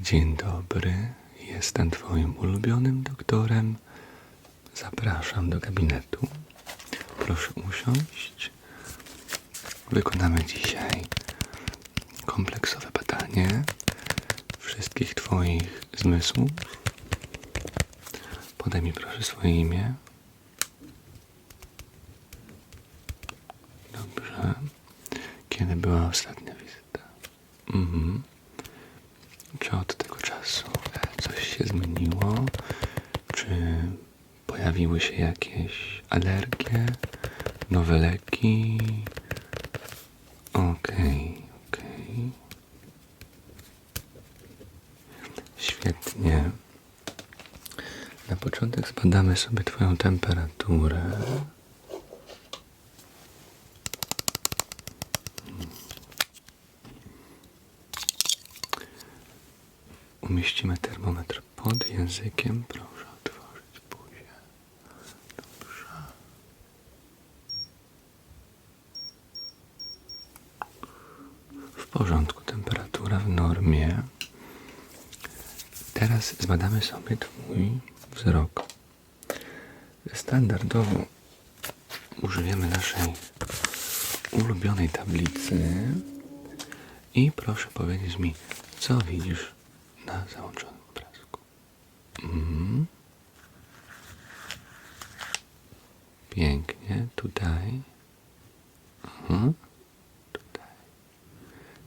Dzień dobry, jestem Twoim ulubionym doktorem. Zapraszam do gabinetu. Proszę usiąść. Wykonamy dzisiaj kompleksowe badanie wszystkich Twoich zmysłów. Podaj mi proszę swoje imię. Dobrze. Kiedy była ostatnia wizyta? Mhm. Czy od tego czasu e, coś się zmieniło? Czy pojawiły się jakieś alergie, nowe leki? Okej, okej. Świetnie. Na początek zbadamy sobie Twoją temperaturę. Umieścimy termometr pod językiem. Proszę otworzyć buzię. Dobrze. W porządku, temperatura w normie. Teraz zbadamy sobie Twój wzrok. Standardowo użyjemy naszej ulubionej tablicy i proszę powiedzieć mi, co widzisz na załączonym. Pięknie, tutaj. Mhm. Tutaj.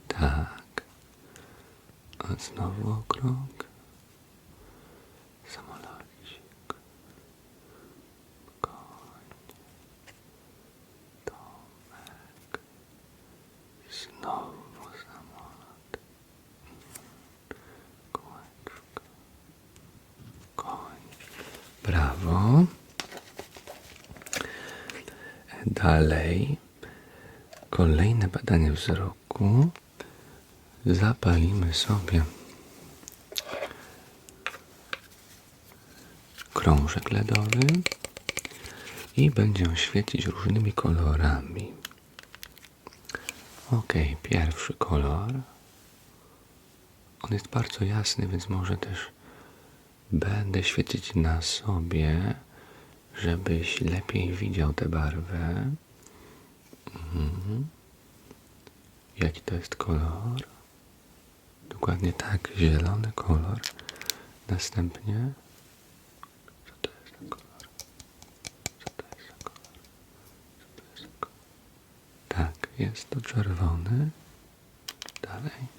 Tak. A znowu okrąg. Dalej. Kolejne badanie wzroku. Zapalimy sobie krążek LEDowy i będzie on świecić różnymi kolorami. Ok, pierwszy kolor. On jest bardzo jasny, więc może też będę świecić na sobie, żebyś lepiej widział tę barwę. Mhm. Jaki to jest kolor? Dokładnie tak, zielony kolor. Następnie. Co to jest za kolor? Co to jest za kolor? Co to jest za kolor? Tak, jest to czerwony. Dalej.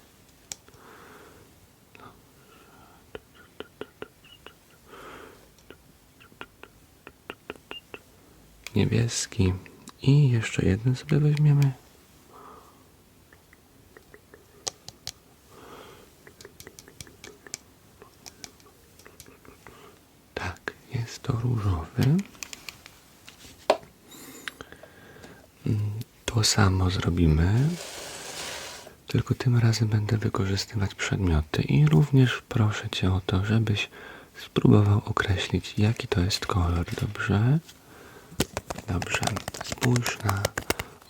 Niebieski. I jeszcze jeden sobie weźmiemy. Tak, jest to różowy. To samo zrobimy, tylko tym razem będę wykorzystywać przedmioty i również proszę Cię o to, żebyś spróbował określić, jaki to jest kolor, dobrze? Dobrze, spójrz na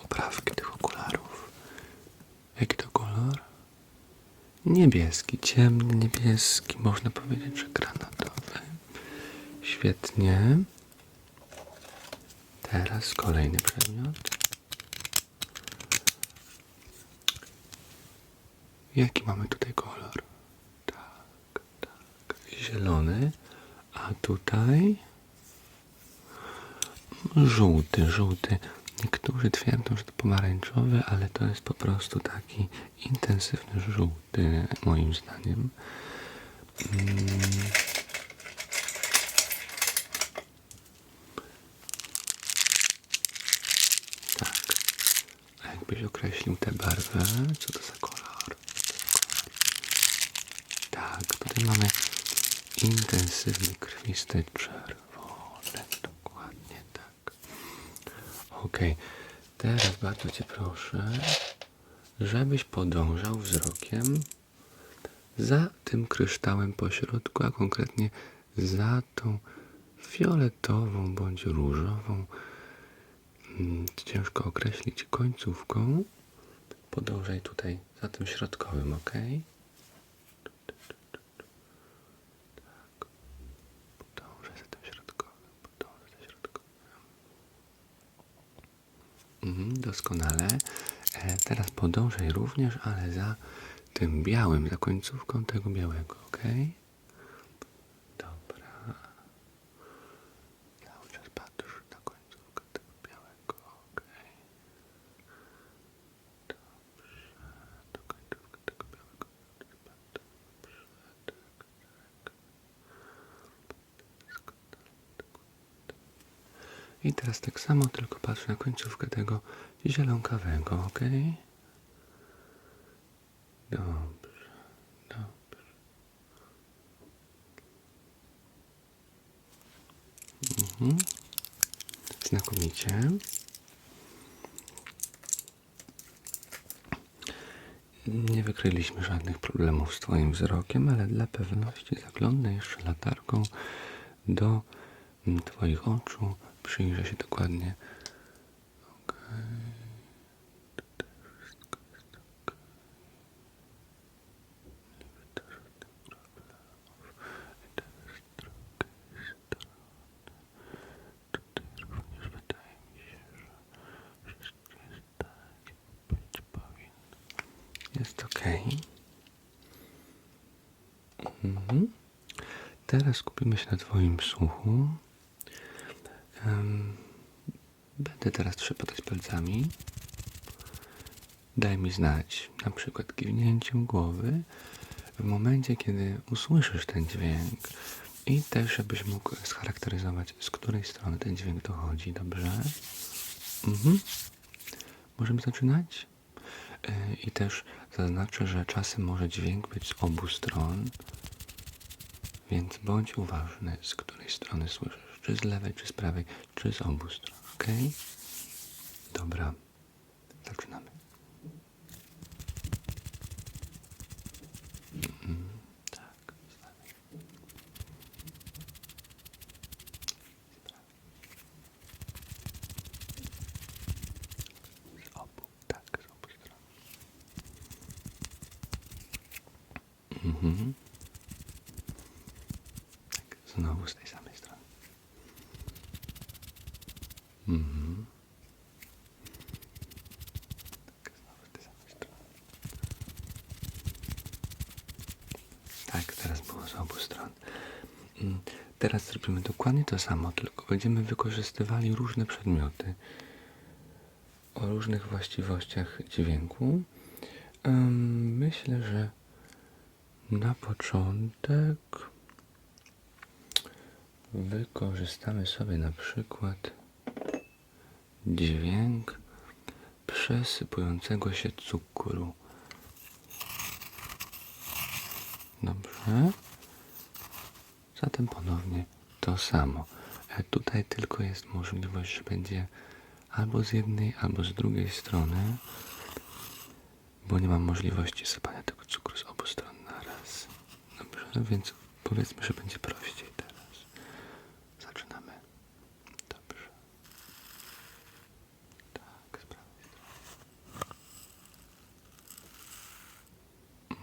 oprawki tych okularów. Jaki to kolor? Niebieski, ciemny niebieski, można powiedzieć, że granatowy. Świetnie. Teraz kolejny przedmiot. Jaki mamy tutaj kolor? Tak, tak. Zielony. A tutaj żółty, żółty. Niektórzy twierdzą, że to pomarańczowy, ale to jest po prostu taki intensywny żółty, moim zdaniem. Mm. Tak. A jakbyś określił tę barwę, co to za kolor? Tak, tutaj mamy intensywny, krwisty czerwony. Dokładnie tak. Okej, teraz bardzo Cię proszę, żebyś podążał wzrokiem za tym kryształem po środku, a konkretnie za tą fioletową bądź różową, mm, ciężko określić końcówką. Podążaj tutaj za tym środkowym, ok? Doskonale. E, teraz podążaj również, ale za tym białym, za końcówką tego białego, ok? Dobra. Cały czas patrz na końcówkę tego białego, ok? Dobrze. Do końcówki tego białego. Dobrze, tak, tak. I teraz tak samo, tylko patrz na końcówkę tego zielonkawego, ok? Dobrze, dobrze. Mhm. Znakomicie. Nie wykryliśmy żadnych problemów z Twoim wzrokiem, ale dla pewności zaglądnę jeszcze latarką do mm, Twoich oczu. Przyjrzę się dokładnie. Wszystko jest. Nie. I teraz. Tutaj również wydaje mi się, że wszystko jest tak, jak być powinno. Jest ok. Mhm. Teraz skupimy się na Twoim słuchu. Będę teraz trzepotać palcami. Daj mi znać, na przykład kiwnięciem głowy, w momencie, kiedy usłyszysz ten dźwięk. I też, żebyś mógł scharakteryzować, z której strony ten dźwięk dochodzi, dobrze? Mhm. Możemy zaczynać? Yy, I też zaznaczę, że czasem może dźwięk być z obu stron, więc bądź uważny, z której strony słyszysz. Czy z lewej, czy z prawej, czy z obu stron, ok? Dobra, zaczynamy. Mhm, tak, z lewej. Z obu, tak. Mhm. Tak, znowu z tej samej strony. Mhm. Tak, znowu z tej samej strony. Tak, teraz było z obu stron. Mm, Teraz zrobimy dokładnie to samo, tylko będziemy wykorzystywali różne przedmioty o różnych właściwościach dźwięku. Myślę, że na początek wykorzystamy sobie na przykład dźwięk przesypującego się cukru. Dobrze. Zatem ponownie to samo. E, Tutaj tylko jest możliwość, że będzie albo z jednej, albo z drugiej strony, bo nie mam możliwości sypania tego cukru z obu stron na raz. Dobrze, więc powiedzmy, że będzie prościej teraz. Zaczynamy. Dobrze. Tak, z prawej strony.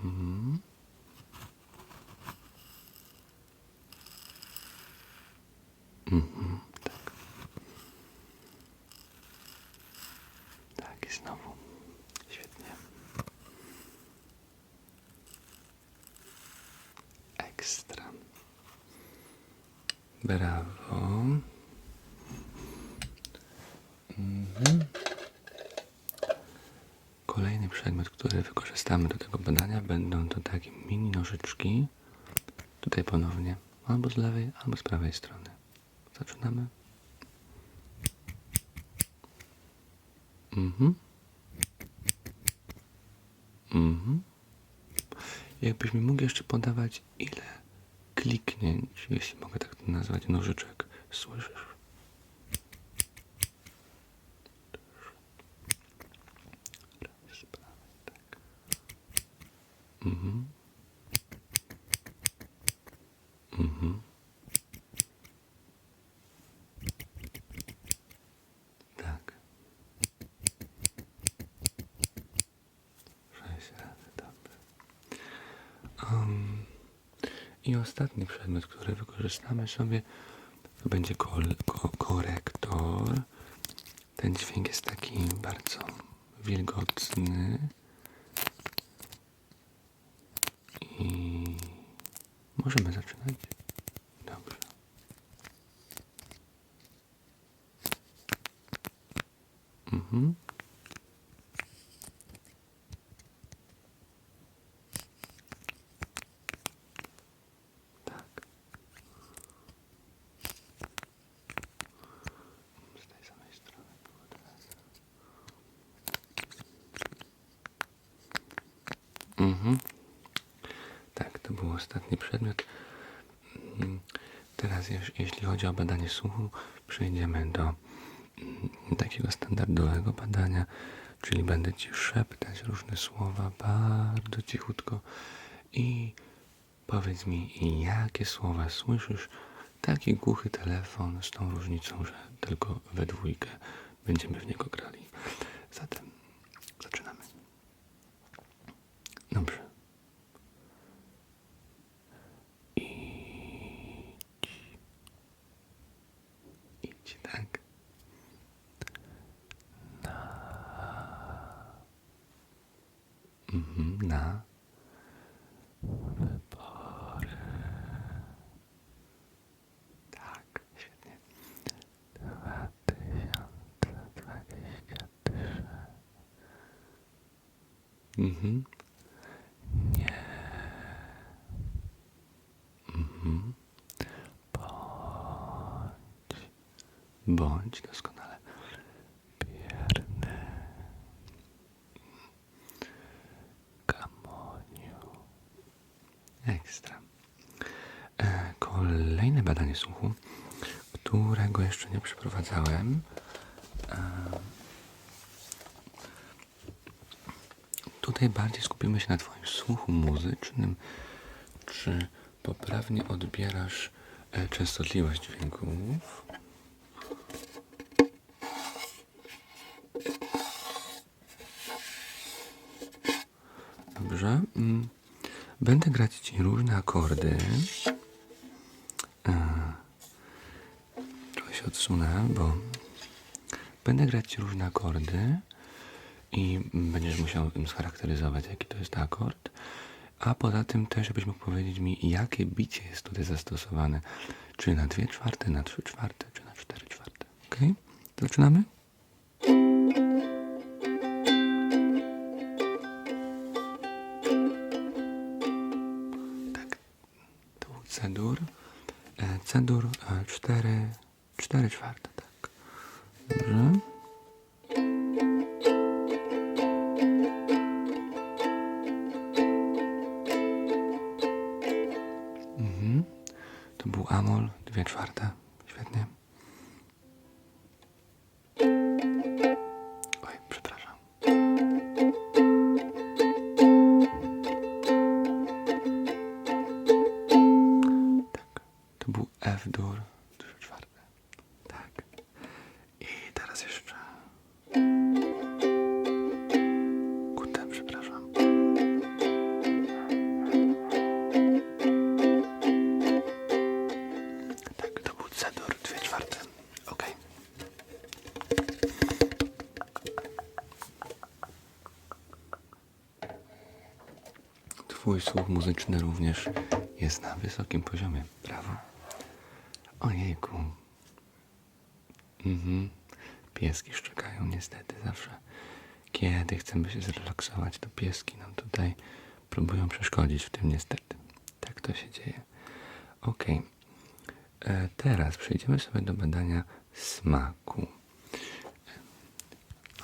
Mhm. Mhm, tak. Tak, i znowu. Świetnie. Ekstra. Brawo. Mhm. Kolejny przedmiot, który wykorzystamy do tego badania, będą to takie mini nożyczki. Tutaj ponownie albo z lewej, albo z prawej strony. Zaczynamy. Mhm. Mhm. Jakbyś mi mógł jeszcze podawać, ile kliknięć, jeśli mogę tak to nazwać, nożyczek słyszysz? Raz, z prawej, tak. Mhm. Mhm. Tak. Sześć razy, dobrze. Um, I ostatni przedmiot, który wykorzystamy sobie, to będzie ko, korektor. ten dźwięk jest taki bardzo wilgotny. I możemy zaczynać. Dobrze. Mhm. Tak. Z tej samej strony było teraz. Mhm. Tak, to był ostatni przedmiot. Mm, Teraz, jeśli chodzi o badanie słuchu, przejdziemy do mm, takiego standardowego badania, czyli będę Ci szeptać różne słowa bardzo cichutko i powiedz mi, jakie słowa słyszysz. Taki głuchy telefon z tą różnicą, że tylko we dwójkę będziemy w niego grali. Zatem zaczynamy. Dobrze. Idź, tak. Na. Mhm, na. Wybory. Tak, świetnie. Dwa tysiące dwadzieścia trzy. Mhm. Nie. Mhm. Bądź. Bądź doskonale. Bierny. Gamoniu. Ekstra. E, kolejne badanie słuchu, którego jeszcze nie przeprowadzałem. Tutaj bardziej skupimy się na Twoim słuchu muzycznym. Czy poprawnie odbierasz e, częstotliwość dźwięków? Dobrze. Mm. Będę grać Ci różne akordy. E, Trochę się odsunę, bo będę grać różne akordy i będziesz musiał scharakteryzować, jaki to jest akord. A poza tym też, żebyś mógł powiedzieć mi, jakie bicie jest tutaj zastosowane. Czy na dwie czwarte, na trzy czwarte, czy na cztery czwarte. Ok? Zaczynamy? Tak. Był C-dur. C-dur e, cztery, cztery czwarte, Amol, dwie czwarte. Muzyczny również jest na wysokim poziomie. Brawo. Ojejku. Mhm. Pieski szczekają niestety zawsze. Kiedy chcemy się zrelaksować, to pieski nam tutaj próbują przeszkodzić w tym niestety. Tak to się dzieje. Okej. E, Teraz przejdziemy sobie do badania smaku.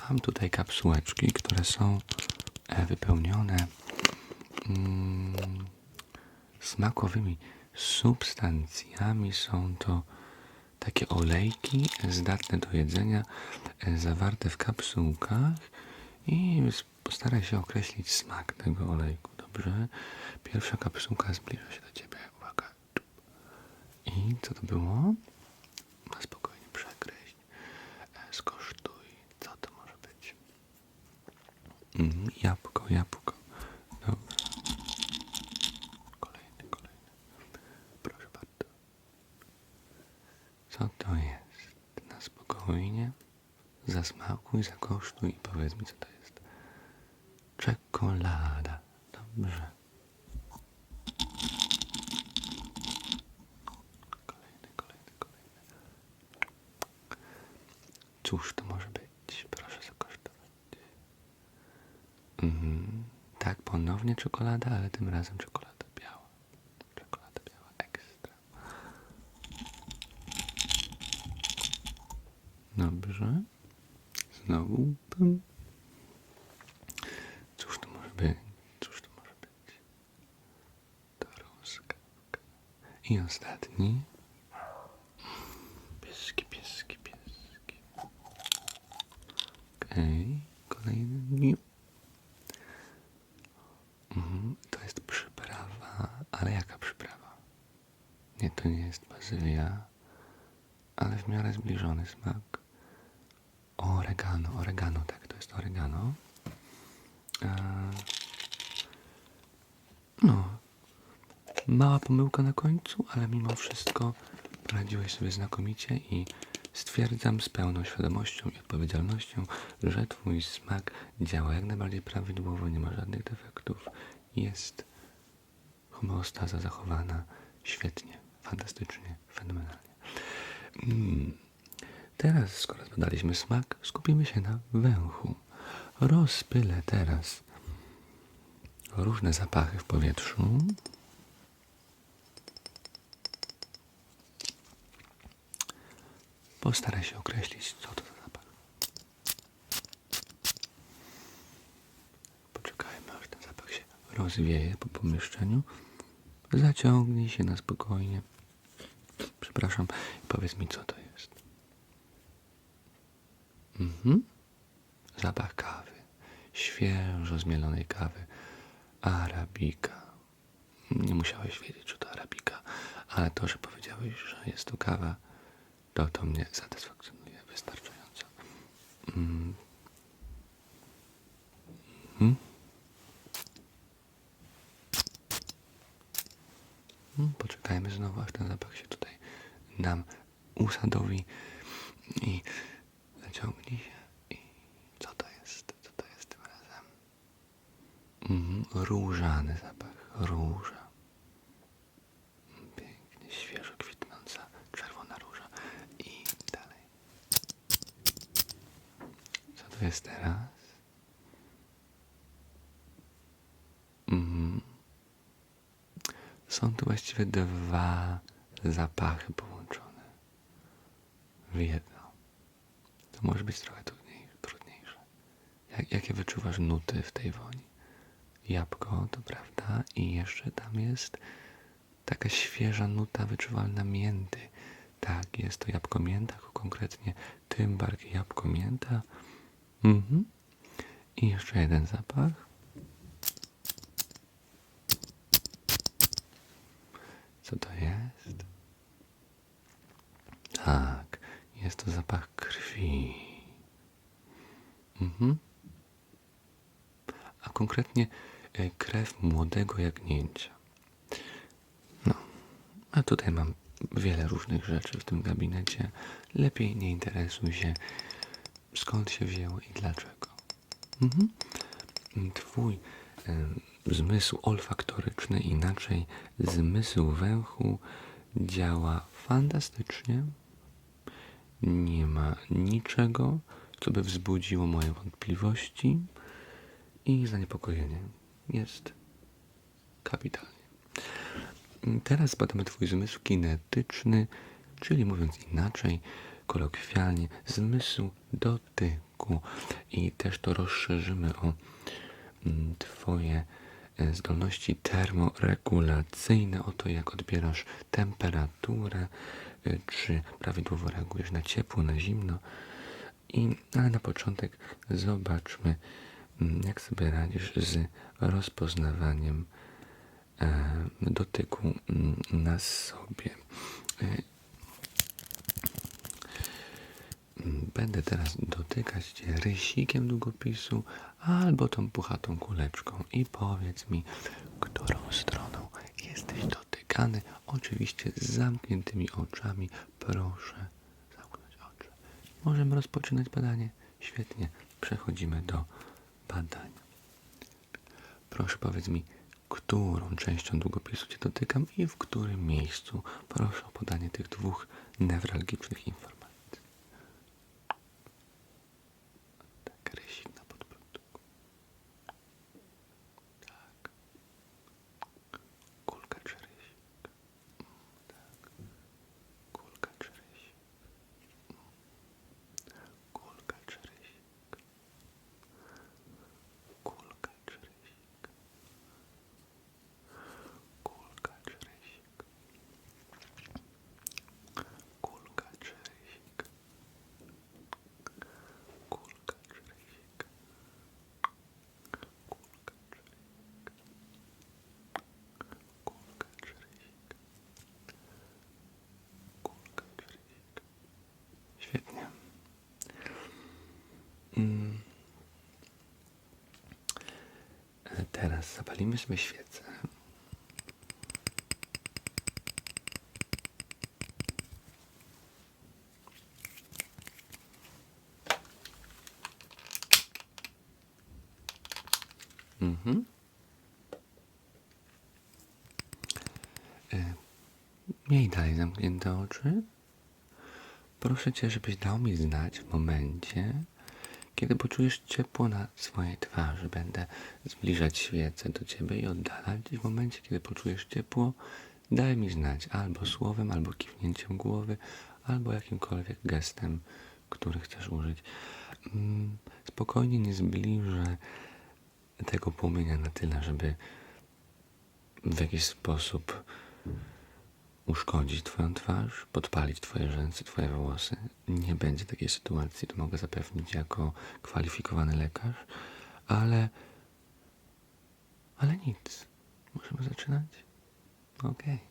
Mam tutaj kapsułeczki, które są e, wypełnione mm, smakowymi substancjami. Są to takie olejki zdatne do jedzenia, e, zawarte w kapsułkach i postaraj się określić smak tego olejku. Dobrze? Pierwsza kapsułka zbliża się do ciebie. Uwaga. I co to było? Na spokojnie przekreśl. Skosztuj. Co to może być? Mm, jabłko, jabłko. Dobra. Kolejny, kolejny. Proszę bardzo. Co to jest? Na spokojnie. Zasmakuj, zakosztuj i powiedz mi, co to jest. Czekolada. Dobrze. Kolejny, kolejny, kolejny. Cóż to może być? Proszę zakosztować. Mhm. Tak, ponownie czekolada, ale tym razem czekolada biała. Czekolada biała ekstra. Dobrze. Pum. Cóż to może być? Cóż to może być? Truskawka. I ostatni. Pieski, pieski, pieski. Okej, kolejny. Niu. Mhm, to jest przyprawa, ale jaka przyprawa? Nie, to nie jest bazylia, ale w miarę zbliżony smak. Oregano, oregano, tak, to jest oregano. E, no, mała pomyłka na końcu, ale mimo wszystko poradziłeś sobie znakomicie i stwierdzam z pełną świadomością i odpowiedzialnością, że Twój smak działa jak najbardziej prawidłowo, nie ma żadnych defektów. Jest homeostaza zachowana świetnie, fantastycznie, fenomenalnie. Mm. Teraz, skoro zbadaliśmy smak, skupimy się na węchu. Rozpylę teraz różne zapachy w powietrzu. Postaraj się określić, co to za zapach. Poczekajmy, aż ten zapach się rozwieje po pomieszczeniu. Zaciągnij się na spokojnie. Przepraszam, powiedz mi, co to jest. Mhm. Zapach kawy. Świeżo zmielonej kawy. Arabika. Nie musiałeś wiedzieć, że to arabika, ale to, że powiedziałeś, że jest to kawa, to to mnie satysfakcjonuje wystarczająco. Mm. Mhm. Mm, Poczekajmy znowu, aż ten zapach się tutaj nam usadowi i zaciągnij się. I co to jest? Co to jest tym razem? Mhm, różany zapach, róża. Pięknie, świeżo kwitnąca czerwona róża. I dalej. Co to jest teraz? Mhm. Są tu właściwie dwa zapachy połączone w jedno. To może być trochę trudniej, trudniejsze. Jak, jakie wyczuwasz nuty w tej woni? Jabłko, to prawda, i jeszcze tam jest taka świeża nuta wyczuwalna mięty. Tak, jest to jabłko mięta, konkretnie tym bardziej jabłko mięta. Mhm. I jeszcze jeden zapach. Co to jest? Tak, jest to zapach krwi. Mhm. A konkretnie e, krew młodego jagnięcia. No, a tutaj mam wiele różnych rzeczy w tym gabinecie. Lepiej nie interesuj się, skąd się wzięło i dlaczego. Mhm. Twój e, zmysł olfaktoryczny, inaczej zmysł węchu, działa fantastycznie. Nie ma niczego, co by wzbudziło moje wątpliwości i zaniepokojenie. Jest kapitalnie. Teraz badamy Twój zmysł kinetyczny, czyli mówiąc inaczej, kolokwialnie, zmysł dotyku. I też to rozszerzymy o mm, Twoje e, zdolności termoregulacyjne, o to, jak odbierasz temperaturę, czy prawidłowo reagujesz na ciepło, na zimno. I, ale na początek zobaczmy, mm, jak sobie radzisz z rozpoznawaniem e, dotyku mm, na sobie. E, Będę teraz dotykać Cię rysikiem długopisu albo tą puchatą kuleczką i powiedz mi, którą stroną jesteś dotykany. Oczywiście z zamkniętymi oczami. Proszę zamknąć oczy. Możemy rozpoczynać badanie. Świetnie. Przechodzimy do badań. Proszę powiedz mi, którą częścią długopisu Cię dotykam i w którym miejscu. Proszę o podanie tych dwóch newralgicznych informacji. Teraz zapalimy sobie świecę. Mhm. E, Miej dalej zamknięte oczy. Proszę cię, żebyś dał mi znać w momencie, kiedy poczujesz ciepło na swojej twarzy. Będę zbliżać świecę do ciebie i oddalać. W momencie, kiedy poczujesz ciepło, daj mi znać albo słowem, albo kiwnięciem głowy, albo jakimkolwiek gestem, który chcesz użyć. Mm, Spokojnie nie zbliżę tego płomienia na tyle, żeby w jakiś sposób uszkodzić Twoją twarz, podpalić Twoje rzęsy, Twoje włosy. Nie będzie takiej sytuacji, to mogę zapewnić jako kwalifikowany lekarz, ale. Ale nic. Możemy zaczynać? Okej.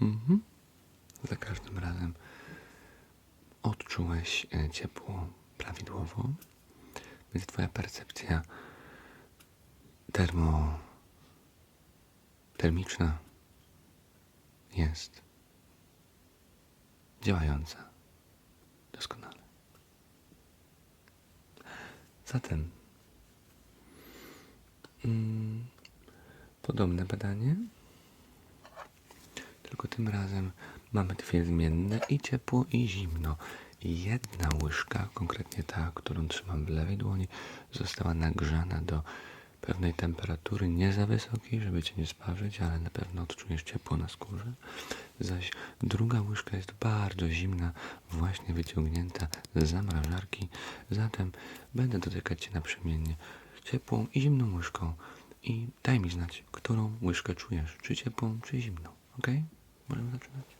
Mhm. Za każdym razem odczułeś e, ciepło prawidłowo, więc Twoja percepcja termo, termiczna jest działająca doskonale. Zatem mm, podobne badanie tylko tym razem mamy dwie zmienne i ciepło i zimno. Jedna łyżka, konkretnie ta, którą trzymam w lewej dłoni, została nagrzana do pewnej temperatury, nie za wysokiej, żeby cię nie sparzyć, ale na pewno odczujesz ciepło na skórze. Zaś druga łyżka jest bardzo zimna, właśnie wyciągnięta z zamrażarki. Zatem będę dotykać cię naprzemiennie ciepłą i zimną łyżką. I daj mi znać, którą łyżkę czujesz, czy ciepłą, czy zimną. Ok? Możemy zaczynać.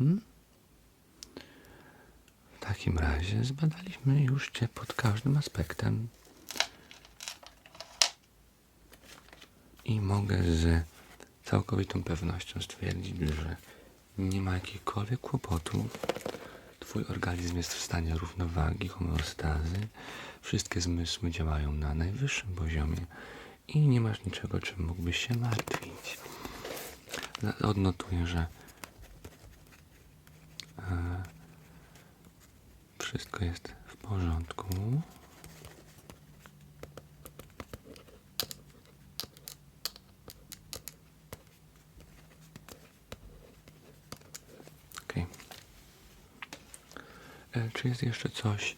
W takim razie zbadaliśmy już Cię pod każdym aspektem. I mogę z całkowitą pewnością stwierdzić, że nie ma jakichkolwiek kłopotów. Twój organizm jest w stanie równowagi, homeostazy. Wszystkie zmysły działają na najwyższym poziomie i nie masz niczego, czym mógłbyś się martwić. Odnotuję, że wszystko jest w porządku. Okej. E, Czy jest jeszcze coś,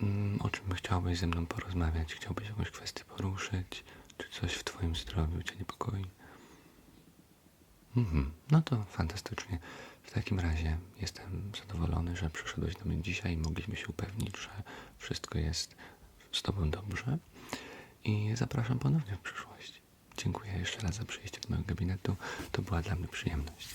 mm, o czym chciałbyś ze mną porozmawiać? Chciałbyś jakąś kwestię poruszyć? Czy coś w Twoim zdrowiu Cię niepokoi? Mhm. No to fantastycznie. W takim razie jestem zadowolony, że przyszedłeś do mnie dzisiaj i mogliśmy się upewnić, że wszystko jest z Tobą dobrze. I zapraszam ponownie w przyszłości. Dziękuję jeszcze raz za przyjście do mojego gabinetu. To była dla mnie przyjemność.